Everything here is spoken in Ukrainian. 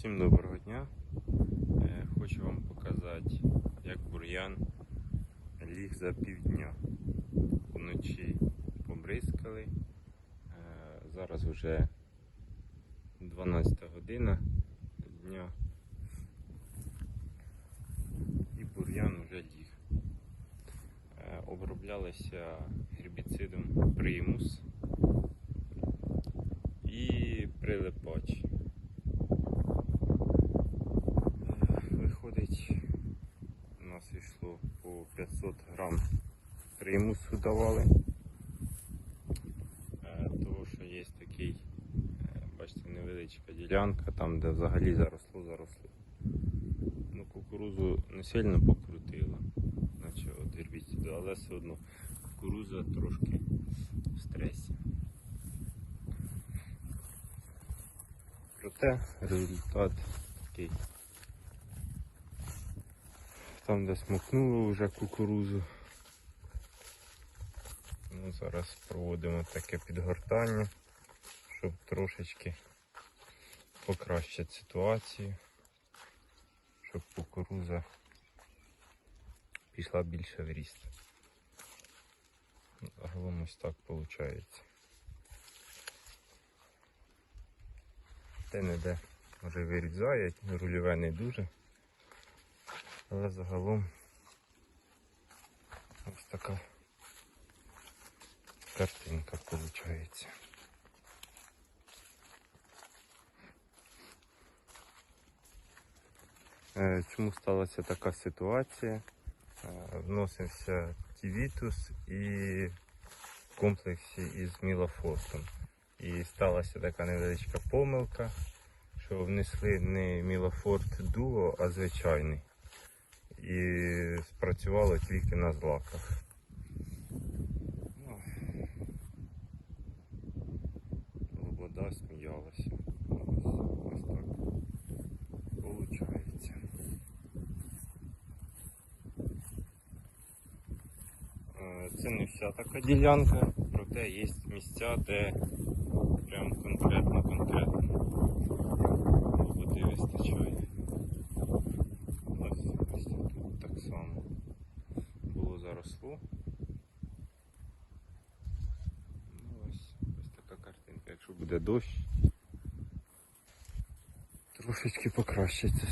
Всім доброго дня. Е, Хочу вам показати, як бур'ян ліг за півдня. Вночі побризкали. Е, Зараз вже 12 година дня. І бур'ян вже ліг. Е, Оброблялися гербіцидом примус і прилипач. 500 грам примусу давали. Е, Того, що є такий, е, бачите, невеличка ділянка, там де взагалі заросло, заросло. Ну, кукурузу не сильно покрутила, наче от гербіциду, але все одно кукуруза трошки в стресі. Проте результат такий. Там де смокнуло вже кукурузу. Ну, зараз проводимо таке підгортання, щоб трошечки покращити ситуацію, щоб кукуруза пішла більше в ріст. Загалом ось так виходить. Те не де може вирізає, рульове не дуже. Але загалом ось така картинка виходить. Е, Чому сталася така ситуація? Е, Вносився тівітус і в комплексі із мілофосом. І сталася така невеличка помилка, що внесли не мілофорт дуо, а звичайний. І спрацювало тільки на злаках. Лобода сміялася. Ось, так получається. Е, Це не вся така ділянка, проте є місця, де прям конкретно води вистачає. Ось, ось тут так само було. Ну, ось, ось така картинка. Якщо буде дощ, трошечки покращиться